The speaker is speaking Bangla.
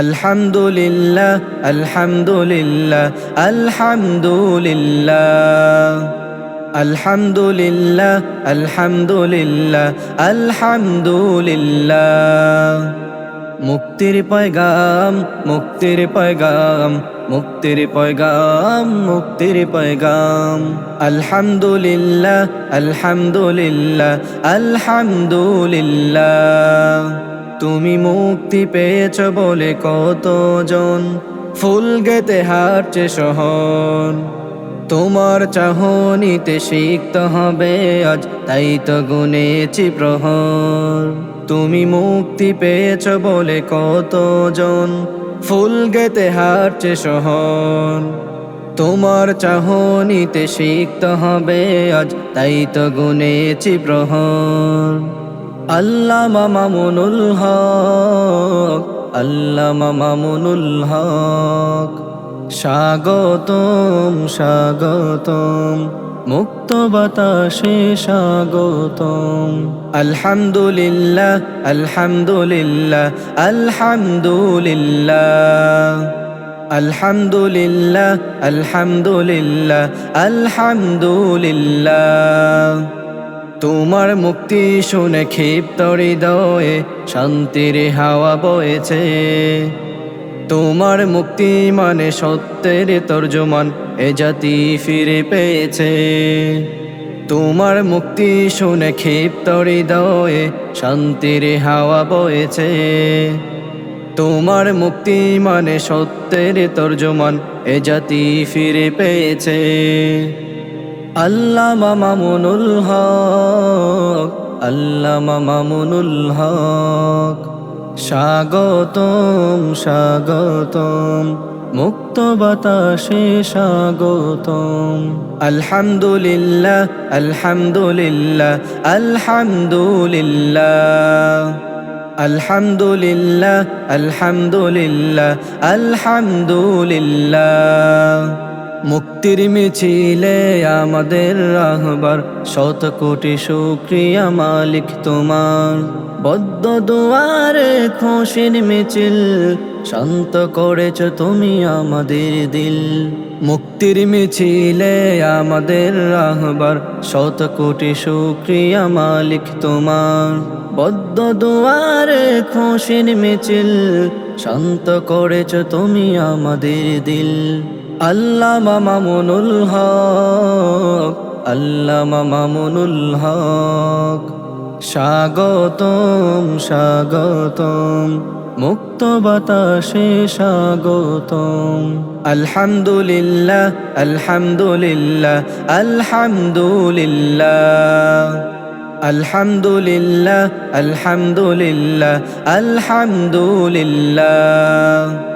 আলহামদুলিল্লাহ আলহামদুলিল্লাহ আলহামদুলিল্লাহ আলহামদুলিল্লাহ আলহামদুলিল্লাহ আলহামদুলিল্লাহ। মুক্তির পয়গাম মুক্তির পয়গাম মুক্তির পয়গাম মুক্তির পয়গাম। আলহামদুলিল্লাহ আলহামদুলিল্লাহ আলহামদুলিল্লাহ। তুমি মুক্তি পেয়েছ বলে কতজন? ফুল গেতে হারছে শহর তোমার চাহনিতে শিখতে হবে আজ, তাই তো গুনেছি প্রহর। তুমি মুক্তি পেয়েছ বলে কতজন? ফুল গেতে হারছে শহর তোমার চাহনিতে শিখতে হবে আজ, তাই তো গুনেছি প্রহর। আল্লামা মামুনুল হক, আল্লামা মামুনুল হক। স্বাগতম স্বাগতম মুক্ত বাতাসে স্বাগতম। আলহামদুলিল্লাহ আলহামদুলিল্লাহ আলহামদুলিল্লাহ। আলহামদুলিল্লাহ আলহামদুলিল্লাহ আলহামদুলিল্লাহ। তোমার মুক্তি শুনে ক্ষিপ্ত হৃদয়ে শান্তির হাওয়া বয়েছে। তোমার মুক্তি মানে সত্যের তর্জমান, এ জাতি ফিরে পেয়েছে। তোমার মুক্তি শুনে ক্ষিপ্ত হৃদয়ে শান্তির হাওয়া বয়েছে। তোমার মুক্তি মানে সত্যের তর্জমান, এ জাতি ফিরে পেয়েছে। আল্লাহ মামুনুল হক আল্লাহ মামুনুল হক। স্বাগতম স্বাগতম, মুক্ত বাতাসে স্বাগতম। আলহামদুলিল্লাহ আলহামদুলিল্লাহ আলহামদুলিল্লাহ। আলহামদুলিল্লাহ আলহামদুলিল্লাহ আলহামদুলিল্লাহ। মুক্তির মিছিলে আমাদের রাহবার। শত কোটি শুক্রিয়া মালিক তোমার। বদ্ধ দুয়ারে খুশির মিছিল, শান্ত করেছ তুমি আমাদের দিল। মুক্তির মিছিলে আমাদের রাহবার। শত কোটি শুক্রিয়া মালিক তোমার। বদ্ধ দুয়ারে খুশির মিছিল, শান্ত করেছ তুমি আমাদের দিল। আল্লাহ মামুনুল হক আল্লাহ মামুনুল হক। স্বাগতম স্বাগতম মুক্ত বাতাসে স্বাগতম। আলহামদুলিল্লাহ আলহামদুলিল্লাহ আলহামদুলিল্লাহ। আলহামদুলিল্লাহ আলহামদুলিল্লাহ আলহামদুলিল্লাহ।